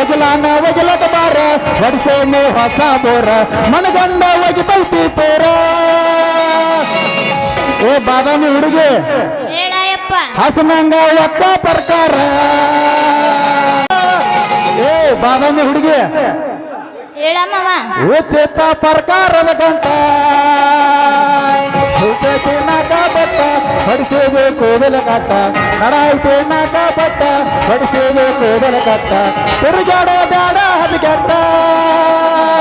ಒಜಲಾನ ವಜಲದ ಬಾರ ಹೊಡಿಸೇನೆ ಹೊಸ ಬೋರ ಮನಗಂಡ ಬೈತಿ ಪೋರ ಏ ಬಾದಾಮಿ ಹುಡುಗಿ ಹಸನಂಗ ಒಕ್ಕ ಪ್ರಕಾರ. ಏ ಬಾದಾಮಿ ಹುಡುಗಿ ಉಚಿತ ಪ್ರಕಾರದ ಗಂಟ. ಹುಟ್ಟೈತೆ ನಾಕ ಬಟ್ಟ ಹೊಡಿಸಬೇಕು ಬೆಲೆ ಕಟ್ಟ ನಡಾಯ್ತೆ ನಾಕ ಬಟ್ಟ ಹೊಡಿಸಬೇಕು ಬೆಲೆ ಕಟ್ಟ ತಿರುಗಾಡ ಬೇಡ ಹದಿಗೆಟ್ಟ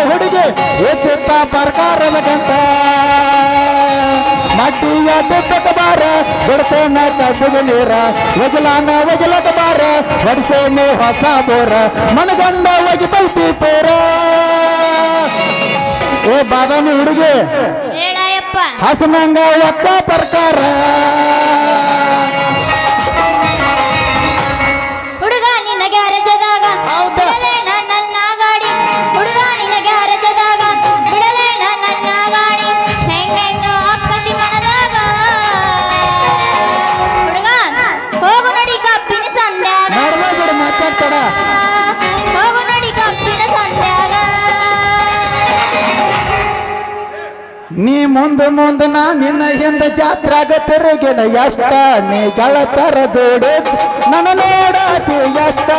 ಹುಡುಗಿ ಉಚಿತ ಪ್ರಕಾರದ ಗಂಟ ಮಡ್ಡಿಯ ತುಪ್ಪಕ ಬಾರ ಬಿಡ್ತೇನ ಕಬ್ಬಿಗೆ ನೀರ ಒಜಲಾನ ಒಜಲಕ ಬಾರ ಹೊಡಿಸೇನೆ ಹೊಸ ಬೋರ ಮನಗಂಡ ಒಗಿ ಬೈತಿ ಪೋರ ಏ ಬಾದಾಮಿ ಹುಡುಗಿ ಹೇಳಯಪ್ಪ ಹಸನಂಗ ಒಕ್ಕ ಪ್ರಕಾರ. ನೀ ಮುಂದ ಮುಂದ ನಾ ನಿನ್ನ ಹಿಂದ ಜಾತ್ರಾಗ ತಿರುಗಿನ ಎಷ್ಟ? ನೀ ಗಳತರ ಜೋಡಿ ನನ್ನ ನೋಡತಿ ಎಷ್ಟ?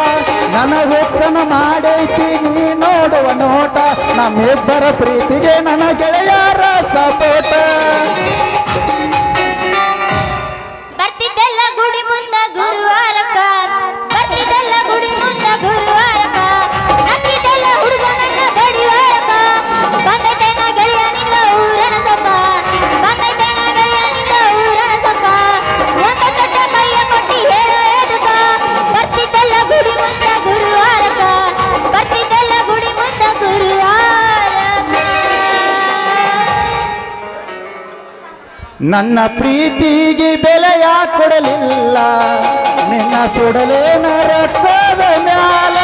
ನನ್ನ ಹುಚ್ಚನ ಮಾಡೈತಿ ನೀ ನೋಡುವ ನೋಟ. ನಮ್ಮಿಬ್ಬರ ಪ್ರೀತಿಗೆ ನನ್ನ ಗೆಳೆಯರ ಸಪೋಟ ನನ್ನ ಪ್ರೀತಿಗೆ ಬೆಲೆಯ ಕೊಡಲಿಲ್ಲ. ನಿನ್ನ ಸುಡಲೇನ ರಕ್ತದ ಮ್ಯಾಲ.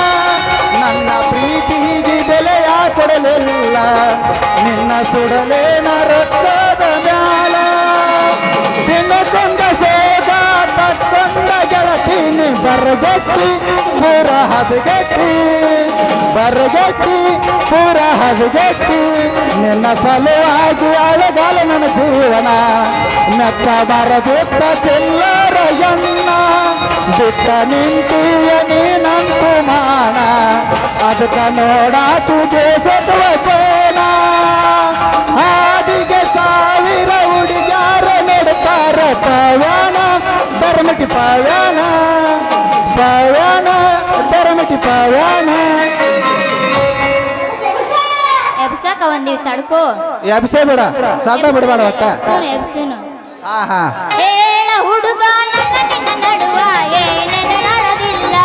ನನ್ನ ಪ್ರೀತಿಗೆ ಬೆಲೆಯ ಕೊಡಲಿಲ್ಲ. ನಿನ್ನ ಸುಡಲೇನ ರಕ್ತದ ಬರಗಟ್ಟಿ ಪೂರ ಹದಗಟ್ಟಿ. ಬರಗಟ್ಟಿ ಪೂರ ಹದಗಟ್ಟಿ. ನಿನ್ನ ಸಲುವಾಗಿ ಅಳಗಾಲ ನನ್ನ ಜೀವನ. ಮೆಚ್ಚ ಬರದಿತ್ತ ಚಿಲ್ಲರ ಎನ್ನ. ಬಿಟ್ಟ ನಿಂತೀಯ ನೀನಂತು ಮಾನ. ಅದಕ್ಕ ನೋಡ ತುಜೆ ಸತ್ವ ಕೋನ ಹಾದಿಗೆ ಸಾವಿರ ಹುಡುಗಾರ ನೆಡ್ತಾರ ಪವನ. ಧರ್ಮಟಿ ಪವನ. ಪವನ ಧರ್ಮಟಿ ಪವನ. ಎಬ್ಸಾಕ ಒಂದಿವ್ ತಡ್ಕೋ. ಎಬ್ಸೇ ಬೇಡ ಸಾಟ ಬಿಡಬೇಡ ಅಕ್ಕ ಎಬ್ಸುನು ಎಬ್ಸುನು. ಹಾ ಹಾ ಹೇಳ ಹುಡುಗ ನನ್ನ ನಿನ್ನ ನಡುವ ಏನೇನು ನಡೆದಿಲ್ಲ.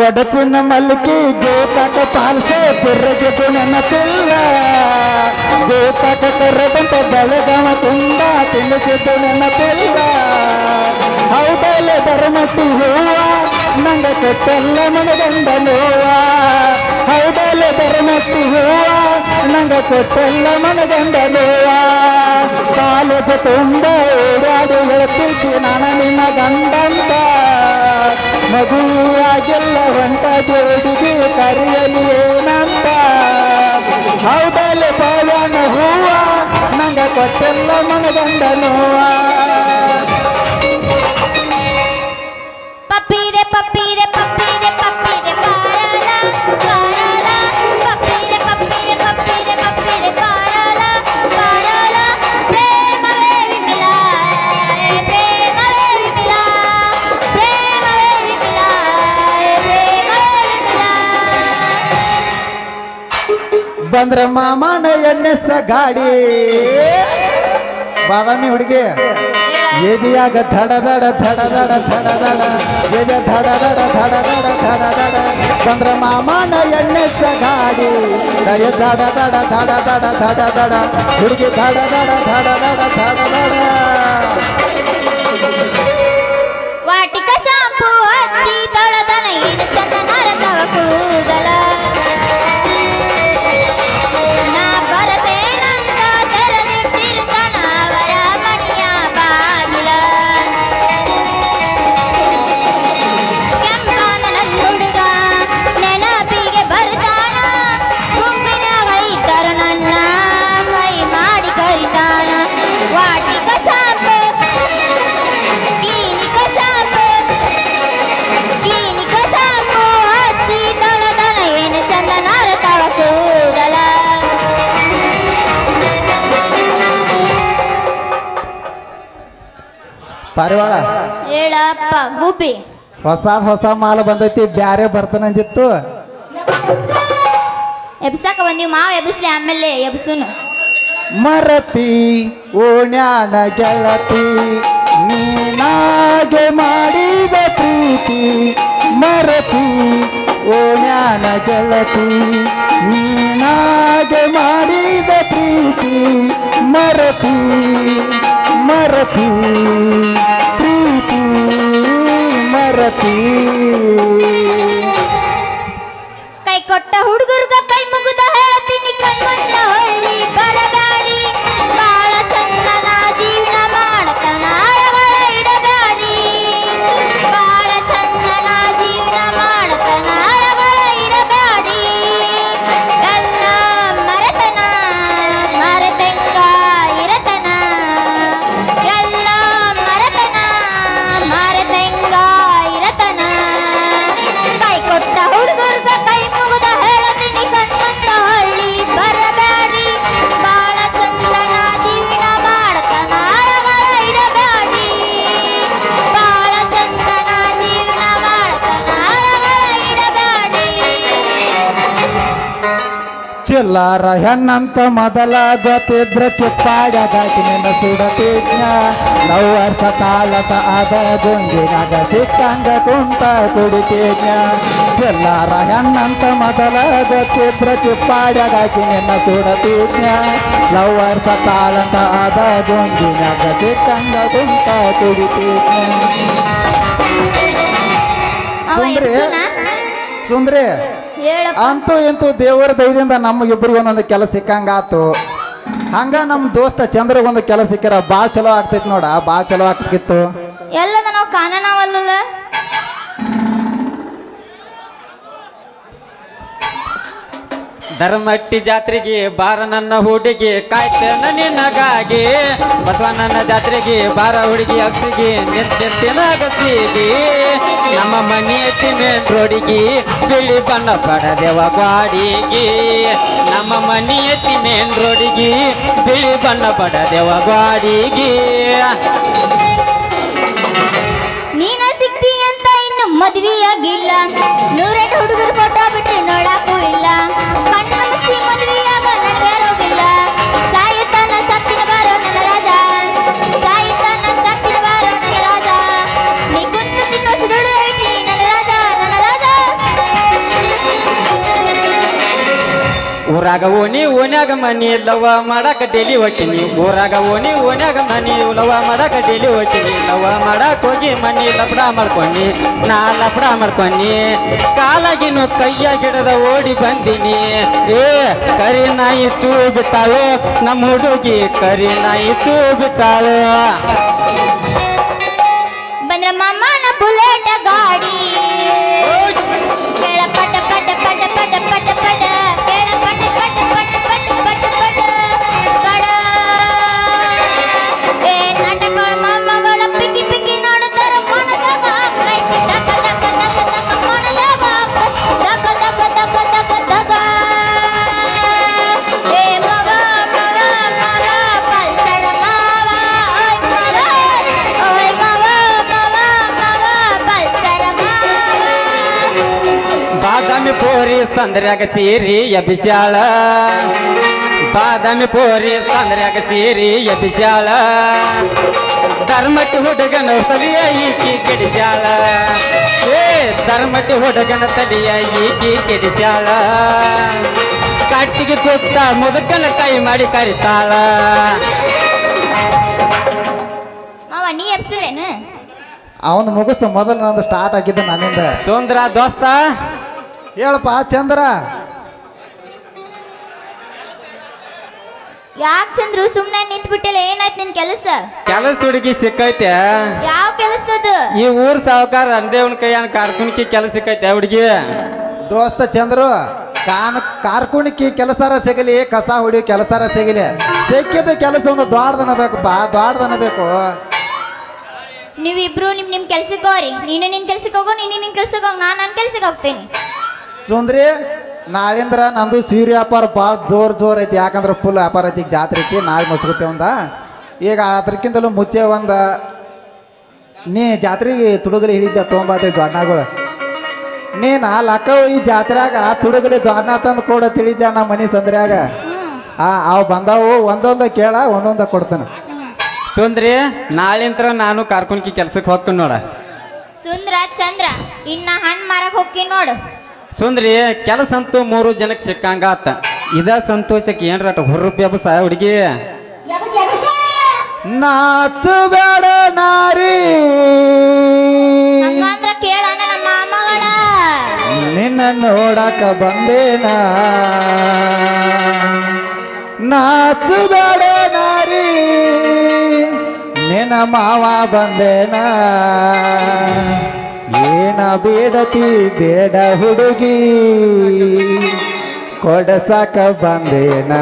ಗೊಡಚಿನ ಮಲ್ಕಿ ಗೋತಾಕ ಪಾಲ್ಸೆ ಪುರ್ರಗೆ ನೆನಪಿಲ್ಲ ಗೋತಕ ಕರ್ರದಂತ ಬೆಳಗವ ತುಂಬ ತಿಳಿಸಿದ್ದು ನೆನಪಿಲ್ಲ ಹೌದಲೆ ಬರಮಟ್ಟಿ ಹೂವ, ನಂಗ ಕೊಟ್ಟಲ್ಲ ಮನಗಂಡ ನೋವ. ಹೌದಲೆ ಬರಮಟ್ಟಿ ಹೂವ, ನಂಗ ಕೊಟ್ಟಲ್ಲ ಮನಗಂಡ ನೋವ. ಕಾಲೇಜ ತುಂಬ ಓಡಾಡಿ ಹೇಳ್ತಿದ್ದಿ ನಾನು ನಿನ್ನ ಗಂಡಂತ. ಮಗುವಾಗಿಲ್ಲ ಹೊಂಟ ಜೋಡಿಗೆ ಕರೆಯಲು ಏನಂತ? ಹೌದಲ್ಲ ಪವನ ಹೂವ ನಂಗ ಕೊಟ್ಟೆಲ್ಲ ಮನಗಂಡ ನೋವ. ಎಣ್ಣೆಸ ಗಾಡಿ. ಬಾದಾಮಿ ಹುಡುಗಿ ಎದಿಯಾಗ ಧಡ ದಡ ಧಡ ದಡ ಧಡ ದಡ ಎದೆ ಧಡ ದಡ ಧಡ ದಡ ಧಡ ದಡ ಬಂದ್ರ ಮಾಮನ ಎಣ್ಣೆಸ ಗಾಡಿ ದಯ ಧಡ ದಡ ಧಡ ದಡ ಧಡ ದಡ ಹುಡುಗಿ ಧಡ ದಡ ಧಡ ದಡ ಧಡ ದಡ ವಾಟಿಕ ಶಾಂಪು ಹಚ್ಚಿ ತೊಳೆದನ ಏನು ಚಂದ ನರಕವ ಕೂದಲ. ಪಾರಿವಾಳ? ಹೇಳಪ್ಪ ಗುಬ್ಬಿ ಹೊಸ ಹೊಸ ಮಾಲ್ ಬಂದೈತಿ ಬ್ಯಾರೆ ಬರ್ತಾನಂದಿತ್ತು ಎಬ್ಸಕ ಬಂದೀವಿ ಮಾವ ಎಬ್ಸ್ಲಿ ಆಮೇಲೆ ಎಬ್ಸುನು. ಮರತಿ ಓಣ್ಯಾನ ಗೆಳತಿ ನೀನಾಗೆ ಮಾಡಿದ ಪ್ರೀತಿ. ಮರತಿ ಓಣ್ಯಾನ ಗೆಳತಿ ನೀನಾಗೆ ಮಾಡಿದ ಪ್ರೀತಿ. ಮರತಿ ಮರತಿ ಪ್ರೀತಿ ಮರತಿ. ಕೈ ಕೊಟ್ಟ ಚಿಲ್ಲಾರ ಹೆಣ್ಣಂತ ಮೊದಲ ಗೊತ್ತಿದ್ರ ಚಿಪ್ಪಾಡಗಾಕಿ ನಿನ್ನ ಸುಡತಿಜ್ಞ ಲವ್ವರ್ಸ ತಾಳತ ಅದ ಗುಂಗಿನಾಗ ಸಿಕ್ಕಂಗ ಕುಂತ ಕುಡಿತಿಜ್ಞ ಚಿಲ್ಲಾರ ಹೆಣ್ಣಂತ ಮೊದಲ ಗೊತ್ತಿದ್ರ ಚಿಪ್ಪಾಡಗಾಕಿ ನಿನ್ನ ಸುಡತಿಜ್ಞ ಲವ್ವರ್ಸ ತಾಳತ ಅದ ಗುಂಗಿನಾಗ ಸಿಕ್ಕಂಗ ಕುಂತ ಕುಡಿತಿಜ್ಞ ಸುಂದ್ರಿ? ಸುಂದ್ರಿ? ಹೇಳಪ್ಪ. ಅಂತೂ ಇಂತೂ ದೇವರ ದಯದಿಂದ ನಮಗಿಬ್ಬರಿಗೆ ಒಂದೊಂದು ಕೆಲಸ ಸಿಕ್ಕಂಗಾತು. ಹಂಗ ನಮ್ಮ ದೋಸ್ತ ಚಂದ್ರಗೊಂದು ಕೆಲಸ ಸಿಕ್ಕಾರ ಭಾಳ ಚಲೋ ಆಗ್ತೈತಿ ನೋಡ ಭಾಳ ಚಲೋ ಆಗ್ತಿತ್ತು. ಎಲ್ಲದ ನಾವು ಕಾಣನವಲ್ಲ ಧರ್ಮಟ್ಟಿ ಜಾತ್ರೆಗೆ ಬಾರ ನನ್ನ ಹುಡುಗಿ ಕಾಯ್ತೇನ ನಿನಗಾಗಿ. ಬಸವಣ್ಣನ ಜಾತ್ರೆಗೆ ಬಾರ ಹುಡುಗಿ ಅಕ್ಸಿಗೆ ನಿಂತಿನ ಅಗಸಿಗೆ. ನಮ್ಮ ಮನೆಯ ಮೇನ್ ರೋಡಿಗೆ, ಬಿಳಿ ಬಣ್ಣ ಪಡದೆವ ಗ್ವಾಡಿಗೆ. ನಮ್ಮ ಮನೆಯ ಮೇನ್ ರೋಡಿಗೆ, ಬಿಳಿ ಬಣ್ಣ ಪಡದೆವ ಗಾಡಿಗೆ ಮದ್ವಿಯಾಗಿಲ್ಲ. ನೂರೆಂಟು ಹುಡುಗರು ಫೋಟೋ ಬಿಟ್ರೆ ನೋಡಕ್ಕೂ ಇಲ್ಲ. ಕಣ್ಣು ಮುಚ್ಚಿ ಮದ್ವಿಯಾಗ ಊರಾಗ ಓಣಿ ಓನ್ಯಾಗ ಮನಿ ಲವ ಮಾಡಾಕ ಡೇಲಿ ಹೋಗ್ತೀನಿ ಊರಾಗ ಓಣಿ ಓನ್ಯಾಗ ಮನಿ ಲವ ಮಾಡಾಕ ಡೇಲಿ ಹೋಗ್ತೀನಿ ಲವ ಮಾಡಾಕ ಹೋಗಿ ಮನಿ ಲಪಡ ಮಾಡ್ಕೊಂಡು, ನಾ ಲಪಡ ಮಾಡ್ಕೊಂಡಿ. ಕಾಲಾಗಿನೂ ಕೈಯ ಗಿಡದ ಓಡಿ ಬಂದಿನಿ. ಏ, ಕರಿ ನಾಯಿ ತೂ ಬಿಟ್ಟಾಳು ನಮ್ಮ ಹುಡುಗಿ ಕರಿ ನಾಯಿ ತೂ ಬಿಟ್ಟಾಳು ಸಂದ್ರ್ಯಾಗ ಸೀರಿ ಎಬಿಶಾಳ ಬಾದಾಮಿ ಪೋರಿ ಸಂದ್ರ್ಯಾಗ ಸೀರಿ ಎಬಿಶಾಳ ಧರ್ಮಕ್ಕೆ ಹುಡುಗನ ತಲಿಯ ಈಕಿ ಕೆಡಿಸ್ಯಾಳ. ಏ ಧರ್ಮಕ್ಕೆ ಹುಡುಗನ ತಲಿಯ ಈಕಿ ಕೆಡಿಸ್ಯಾಳ. ಕಟ್ಟಿಗೆ ಕೂತ ಮುದುಕನ ಕೈ ಮಾಡಿ ಕರಿತಾಳ. ಮಾವ ನೀ ಅವನು ಮುಗಿಸ್ ಮೊದಲು ನಂದು ಸ್ಟಾರ್ಟ್ ಆಗಿದ್ದು ನನ್ನಿಂದ. ಸುಂದ್ರ ದೋಸ್ತ. ಹೇಳಪ್ಪ ಚಂದ್ರ. ಯಾಕೆ ಚಂದ್ರು ಸುಮ್ಮನೆ ನಿಂತ್ಬಿಟ್ಟಿಲ್ಲ ಏನಾಯ್ತು ನಿನ್ ಕೆಲಸ? ಕೆಲಸ ಹುಡುಗಿ ಸಿಕ್ಕೈತೆ. ಯಾವ ಕೆಲಸ ಅದು? ಈ ಊರ್ ಸಾವುಕಾರ ಅಂದೇವನ ಕೈಯನ್ ಕಾರ್ಕುಣಿಕೆ ಕೆಲಸ ಸಿಕ್ಕೈತೆ ಹುಡುಗಿ. ದೋಸ್ತ ಚಂದ್ರು ಕಾನ್ ಕಾರ್ಕುಣಿಕಿ ಕೆಲಸಾರ ಸಿಗಲಿ ಕಸ ಹೊಡಿಯೋ ಕೆಲಸಾರ ಸಿಗಲಿ. ಸಿಕ್ಕಿದ ಕೆಲಸ ಒಂದು ದ್ವಾಡ್ದನ ಬೇಕಪ್ಪ ದೊಡ್ಡದನ ಬೇಕು. ನೀವಿಬ್ರು ನಿಮ್ ನಿಮ್ ಕೆಲ್ಸಕ್ಕೆ ಹೋಗ್ರಿ. ನೀನು ನಿನ್ ಕೆಲ್ಸಕ್ಕೆ ಹೋಗು ನೀನು ನಿನ್ ಕೆಲ್ಸಕ್ಕೆ ಹೋಗು ನಾನು ನನ್ನ ಕೆಲ್ಸಕ್ಕೆ ಹೋಗ್ತೀನಿ. ಸುಂದ್ರಿ? ನಾಳಿಂದ್ರ ನಂದು ಸೀರೆ ವ್ಯಾಪಾರ ಭಾಳ ಜೋರ್ ಜೋರ್ ಐತಿ. ಯಾಕಂದ್ರೆ ಫುಲ್ ವ್ಯಾಪಾರ ಐತಿ ಜಾತ್ರೆ ಐತಿ ನಾಳೆ ಮುಸ್ಗುಪ್ಪೆ ಒಂದ. ಈಗ ಅದಕ್ಕಿಂತಲೂ ಮುಚ್ಚೆ ಒಂದು ನೀ ಜಾತ್ರೆಗೆ ತುಡುಗಲಿ ಹಿಡಿದ್ದೆ ತೊಗೊಂಬಾತಿ ಜೋಡ್ನಾಗಳು. ನೀನು ಲಕ್ಕವು ಈ ಜಾತ್ರೆಯಾಗ ತುಡುಗಲಿ ಜೋಡ್ನ ತಂದು ಕೊಡ ತಿಳಿದ್ದೆ ನಮ್ಮ ಮನೆ ಸಂದ್ರ್ಯಾಗ? ಆ ಅವು ಬಂದಾವು ಒಂದೊಂದ ಕೇಳ ಒಂದೊಂದ ಕೊಡ್ತಾನೆ. ಸುಂದ್ರಿ ನಾಳಿಂತ್ರ ನಾನು ಕಾರ್ಕೊಂಡ್ಕಿ ಕೆಲ್ಸಕ್ಕೆ ಹೋಗ್ತೀನಿ ನೋಡ. ಸುಂದ್ರ ಚಂದ್ರ ಇನ್ನ ಹಣ್ಣು ಮಾರಕ್ ಹೋಗ್ತೀನಿ ನೋಡು. ಸುಂದ್ರಿ ಕೆಲಸ ಅಂತೂ ಮೂರು ಜನಕ್ಕೆ ಸಿಕ್ಕಂಗ ಆತ ಇದ ಸಂತೋಷಕ್ಕೆ ಏನ್ರ ಹುರ್ರು ಬೆಬಸ ಹುಡುಗಿ? ನಾಚು ಬೇಡ ನಾರಿ. ಹಂಗಂದ್ರ ಕೇಳಣ ನಮ್ಮ ಮಾಮಗಳ. ನಿನ್ನ ನೋಡಕ ಬಂದೇನ? ನಾಚು ಬೇಡ ನಾರಿ. ನಿನ್ನ ಮಾವ ಬಂದೇನ? ಏನ ಬೇಡತಿ, ಬೇಡ ಹುಡುಗಿ. ಕೊಡಸಕ ಬಂದೇನ.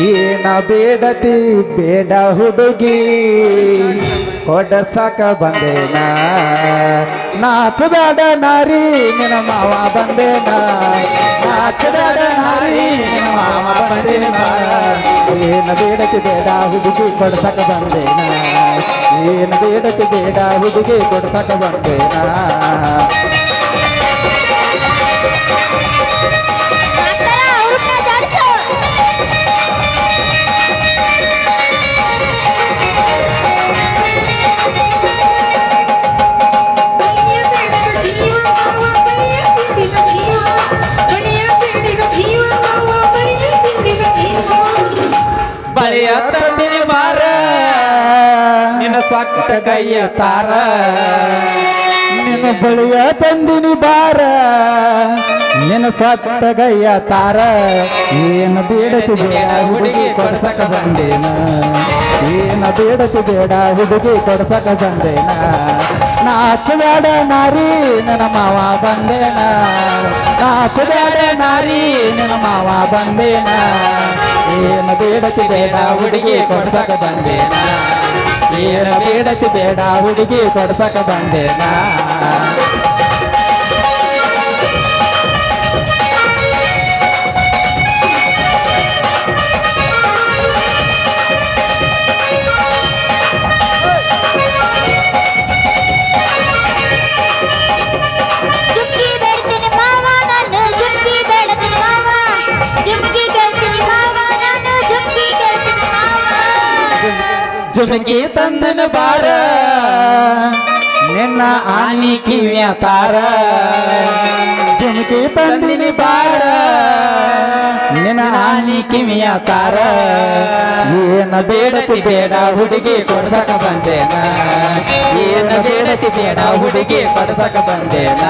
ಏನ ಬೇಡತಿ, ಬೇಡ ಹುಡುಗಿ. ಕೊಡಸಾಕ ಬಂದೇನ. ನಾಚ ಬೇಡ ನಾರಿ, ನಿನ್ನ ಮಾವ ಬಂದೇನ. ನಾಚ ಬೇಡ ನಾರಿ, ನಿನ್ನ ಮಾವ ಬಂದೇನ. ಏನ ಬೇಡತಿ, ಬೇಡ ಹುಡುಗಿ, ಕೊಡಸಾಕ ಬಂದೇನ. ಏನ ಬೇಡತಿ ಬೇಡ ಹುಡುಗಿ ಕೊಡ್ಸಕ ಬಂದೇನ ಸೊಟ್ಟ ಕೈಯ ತಾರ. ನಿನ್ನ ಬಳಿಯ ತಂದಿನಿ ಬಾರ. ನಿನ್ನ ಸೊಟ್ಟ ಗಯ್ಯ ತಾರ. ಏನು ಬೇಡತಿ ಬೇಡ, ಹುಡುಗಿ ಕೊಡ್ಸಕ ಬಂದೇನ. ಏನ ಬೇಡ, ಹುಡುಗಿ ಕೊಡ್ಸಕ ಬಂದೇನ. ನಾಚ ಬೇಡ ನಾರಿ, ನನ್ನ ಮಾವ ಬಂದೇನ. ನಾಚ ಬೇಡ ನಾರಿ, ನನ್ನ ಮಾವ ಬಂದೇನ. ಏನು ಬೇಡತಿ ಬೇಡ, ಹುಡುಗಿ ಕೊಡ್ಸಕ ಬಂದೇನ. ಏನ ಬೇಡತಿ ಬೇಡ ಹುಡುಗಿ ಕೊಡ್ಸಕ ಬಂದೇನ ಜುಮಕಿ ತಂದನ ಬಾರ ನಿನ್ನ ಆನಿ ಕಿವಿಯ ತಾರ. ಜುಮ್ಕಿ ತಂದಿನಿ ಬಾರ ನಿನ್ನ ಆನಿ ಕಿವಿಯ ತಾರ. ಏನ ಬೇಡತಿ ಬೇಡ, ಹುಡುಗಿ ಕೊಡ್ಸಕ ಬಂದೇನ. ಏನ ಬೇಡತಿ ಬೇಡ, ಹುಡುಗಿ ಕೊಡ್ಸಕ ಬಂದೇನ.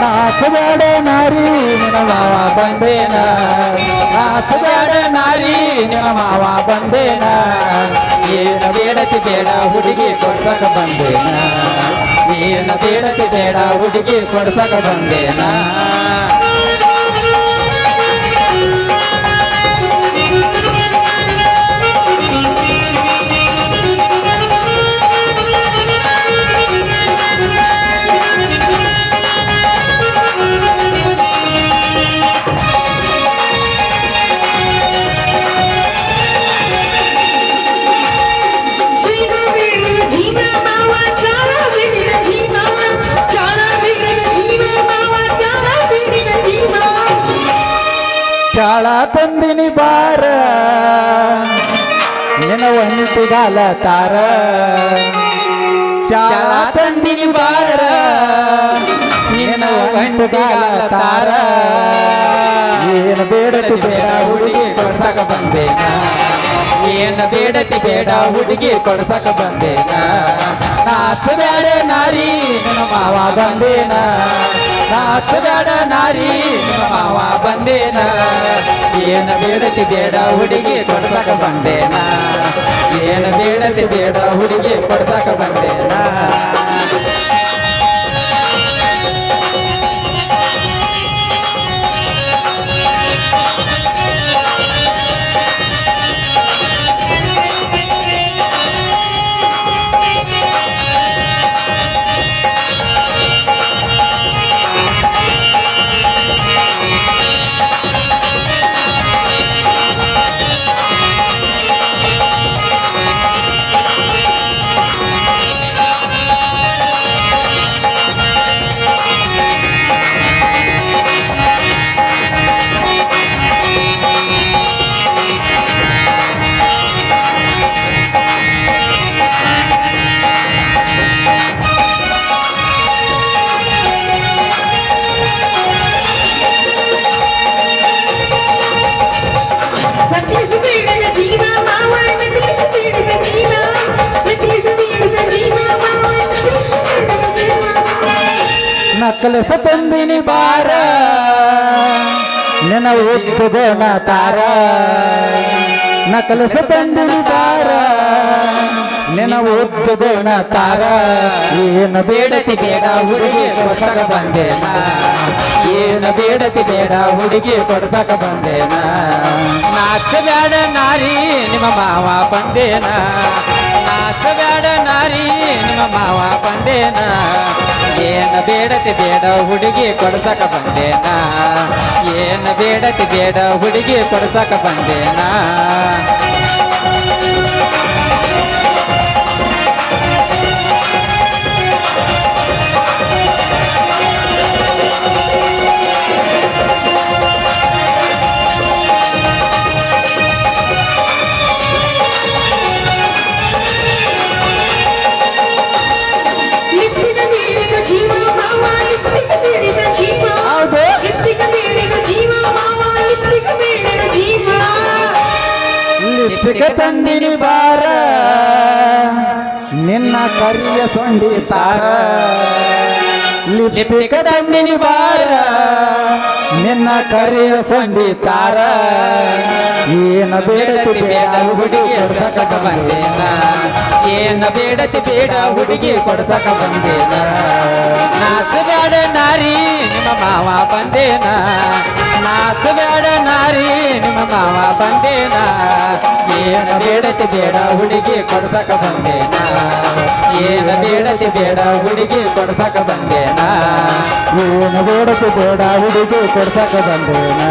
ನಾಚ ಬೇಡ ನಾರಿ ನಿನ್ನ ಮಾವ ಬಂದೇನ. ನಾಚ ಬೇಡ ನಾರಿ, ನಿನ್ನ ಮಾವ ಬಂದೇನ? ಏನ ಬೇಡತಿ ಬೇಡ, ಹುಡುಗಿ ಕೊಡ್ಸಕ ಬಂದೇನ? ಏನ ಬೇಡತಿ ಬೇಡ, ಹುಡುಗಿ ಕೊಡ್ಸಕ ಬಂದೇನ? ಬಾರ. ನಿನ್ನ ಒಂಟಿಗಾಲ ತಾರ. ಚಾಳ ತಂದಿನಿ ಬಾರ. ನಿನ್ನ ಒಂಟಿಗಾಲ ತಾರ. ಏನು ಬೇಡತಿ ಬೇಡ ಹುಡುಗಿ ಕೊಡ್ಸಕ ಬಂದೇನ. ಏನ ಬೇಡತಿ ಬೇಡ ಹುಡುಗಿ ಕೊಡ್ಸಕ ಬಂದೇನ. ನಾಚ ಬೇಡ ನಾರಿ, ನನ್ನ ಮಾವ ಬಂದೇನ. ನಾಚ ಬೇಡ ನಾರಿ, ಮಾವ ಬಂದೇನ? ಏನ ಬೇಡತಿ ಬೇಡ ಹುಡುಗಿ ಕೊಡ್ಸಕ ಬಂದೇನ? ಏನ ಬೇಡತಿ ಬೇಡ ಹುಡುಗಿ ಕೊಡ್ಸಕ ಬಂದೇನ? ತಾರ. ನಕಲಸ ತಂದಿನಿ ತಾರ. ನಿನ್ನ ಉದ್ದುಗೋಣ ತಾರ. ಏನು ಬೇಡತಿ ಬೇಡ, ಹುಡುಗಿ ಕೊಡ್ಸಕ ಬಂದೇನ? ಏನು ಬೇಡತಿ ಬೇಡ, ಹುಡುಗಿ ಕೊಡ್ಸಕ ಬಂದೇನ? ನಾಚ ಬೇಡ ನಾರಿ, ನಿಮ್ಮ ಮಾವ ಬಂದೇನ? ನಾಚ ಬೇಡ ನಾರಿ, ನಿಮ್ಮ ಮಾವ ಬಂದೇನ? ಏನು ಬೇಡತಿ ಬೇಡ, ಹುಡುಗಿ ಕೊಡ್ಸಕ ಬಂದೇನ? ಏನು ಬೇಡತಿ ಬೇಡ, ಹುಡುಗಿ ಕೊಡ್ಸಕ ಬಂದೇನ? ಲಿಪ್ಪಿಗೆ ತಂದಿನಿ ಬಾರ. ನಿನ್ನ ಕರಿಯ ಸೊಂಡಿ ತಾರ ಲಿಪ್ಟಿಕ ತಂದಿನಿ ಬಾರ. ನಿನ್ನ ಕರಿಯ ಸೊಂಡಿ ತಾರ ಏನ ಬೇಡ ಹುಡುಗಿಯ ಬಂದೇನ. ಏನ ಬೇಡತಿ ಬೇಡ, ಹುಡುಗಿ ಕೊಡ್ಸಕ ಬಂದೇನ? ನಾಚು ಬೇಡ ನಾರಿ, ನಿಮ್ಮ ಮಾವ ಬಂದೇನ? ನಾಚು ಬೇಡ ನಾರಿ, ನಿಮ್ಮ ಮಾವ ಬಂದೇನ? ಏನ ಬೇಡತಿ ಬೇಡ, ಹುಡುಗಿ ಕೊಡ್ಸಕ ಬಂದೇನ? ಏನ ಬೇಡತಿ ಬೇಡ, ಹುಡುಗಿ ಕೊಡ್ಸಕ ಬಂದೇನ? ಏನ ಬೇಡತಿ ಬೇಡ, ಹುಡುಗಿ ಕೊಡ್ಸಕ ಬಂದೇನ?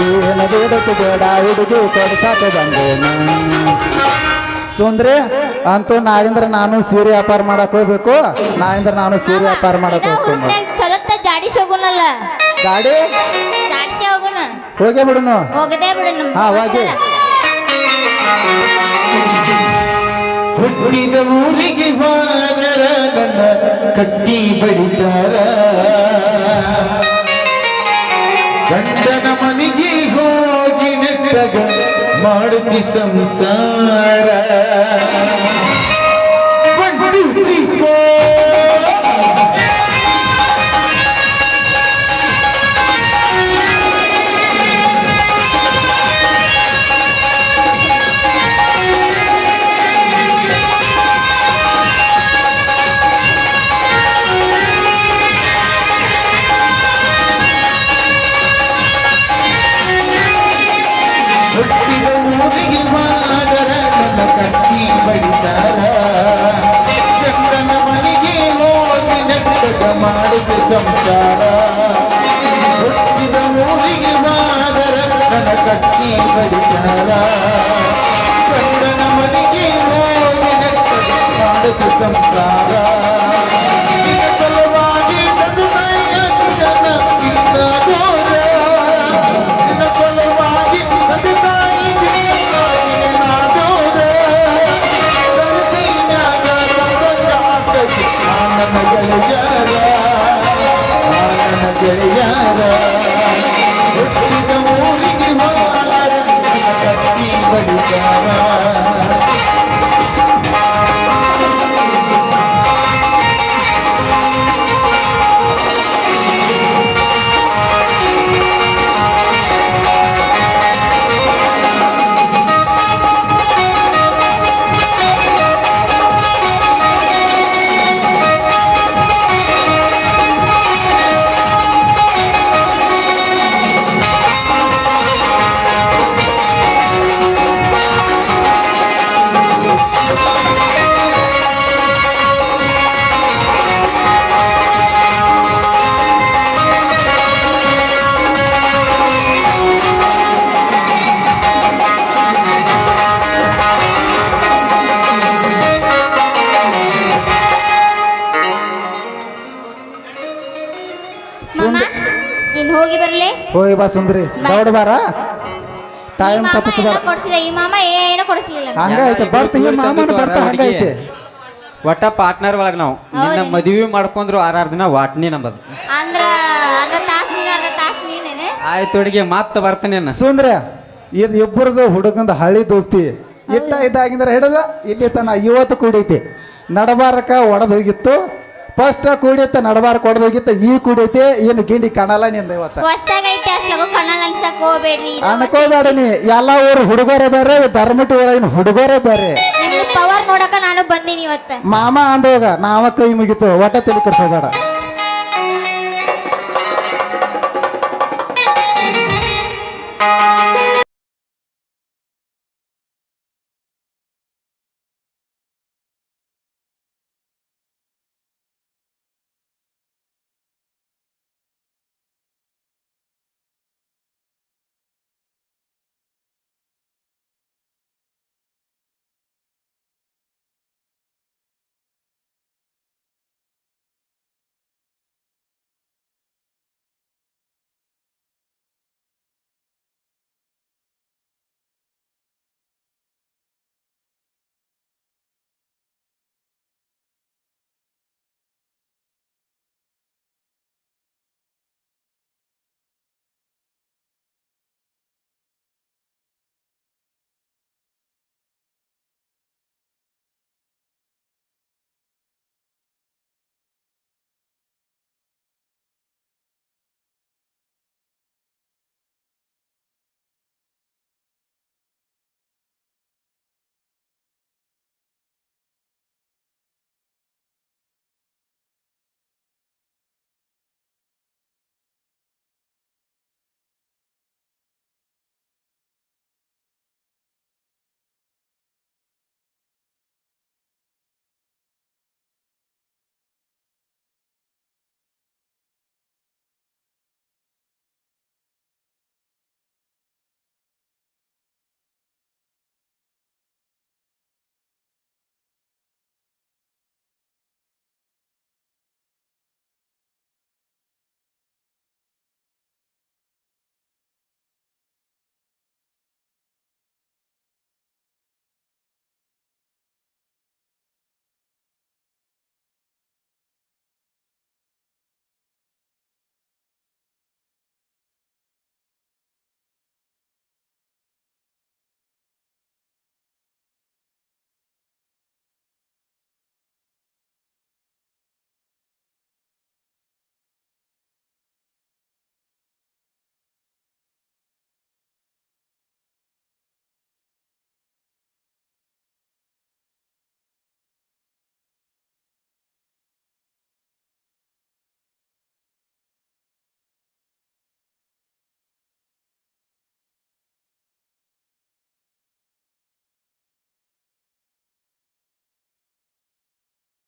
ಏನ ಬೇಡತಿ ಬೇಡ, ಹುಡುಗಿ ಕೊಡ್ಸಕ ಬಂದೇನ? ಸುಂದ್ರಿ ಅಂತೂ ನಾಳಿಂದ್ರ ನಾನು ಸೀರೆ ವ್ಯಾಪಾರ ಮಾಡಕ್ ಹೋಗ್ಬೇಕು ನಾಳಿಂದ್ರ ನಾನು ಸೀರೆ ವ್ಯಾಪಾರ ಮಾಡಕ್ ಹೋಗ್ತೀನಿ. ಚಲೋತ್ತ ಜಾಡಿಸಿ ಹೋಗುನಲ್ಲ ಗಾಡಿ ಜಾಡಿಸಿ ಹೋಗುನ ಹೋಗೇ ಬಿಡುನು. ಹೋಗದೇ ಬಿಡು ಹಾ, ಹೋಗಿ. ಹುಟ್ಟಿದ ಊರಿಗೆ ಹೋದರ ನನ್ನ ಕಟ್ಟಿ ಬಡಿತಾರ. ಗಂಡನ ಮನೆಗೆ ಹೋಗಿ ನೆಟ್ಟಗ ಮಾಡುತ್ತಿ ಸಂಸಾರ One, two, three, four. ಬಾ ಸುಂದ್ರಿ. ದೌಡ್ ಬಾರ. ಟೈಮ್ ತಪ್ಪಿಸ್ಬಾರ ಏನೋ ಕೊಡ್ಸಿದೆ ಈ ಮಾಮ ಏನೋ ಕೊಡಿಸ್ಲಿಲ್ಲ ಹಂಗೈತೆ ಬರ್ತೀವಿ ಮಾಮನ ಬರ್ತಾ ಹಂಗೈತೆ. ಒಟ್ಟ ಪಾರ್ಟ್ನರ್ ಒಳಗ ನಾವು. ನಿನ್ನ. ಮದುವೆ ಮಾಡ್ಕೊಂಡ್ರು ಆರಾರು ದಿನ ವಾಟ್ನಿ ನಂಬದು. ಅಂದ್ರ ಅರ್ಧ ತಾಸ್ ನೀನು ಅರ್ಧ ತಾಸ್ ನೀನೇನೆ? ಆಯ್ತು ಹುಡುಗಿ ಮತ್ತೆ ಬರ್ತಾನೆ ಸುಂದ್ರ ಇದು ಇಬ್ಬರದು ಹುಡುಗಂದ ಹಳಿ ದೋಸ್ತಿ. ಇಟ್ಟ ಇದ್ದಾಗಿಂದ್ರ ಹಿಡದ ಇಲ್ಲಿ ತನ ಇವತ್ತು ಕೂಡೈತಿ. ನಡಬಾರಕ ಒಡೆದು ಹೋಗಿತ್ತು. ಫಸ್ಟ್ ಕೂಡೈತೆ ನಡಬಾರಕ ಒಡೆದು ಹೋಗಿತ್ತು ಈ ಕೂಡೈತಿ ಏನು ಗಿಂಡಿ ಕಾಣಲ್ಲ ನಿಂದ ಇವತ್ತ. ಅಷ್ಟ್ಲಾಗು ಕಣ್ಣಲ್ಲಿ ಅನ್ಸಕ್ ಹೋಗ್ಬೇಡ್ರಿ ಅನ್ಕೋಬೇಡ ನೀ ಎಲ್ಲ ಊರು ಹುಡುಗರೇ ಬೇರೆ ಧರ್ಮಟಿ ಊರಿನ ಹುಡುಗರೇ ಬೇರೆ. ನಿಮ್ದು ಪವರ್ ನೋಡಕ ನಾನು ಬಂದೀನಿ ಇವತ್ತ. ಮಾಮ ಅಂದೋಗ ನಾವ ಕೈ ಮುಗಿತು ಒಟ್ಟ ತಲೆ Thank ಆ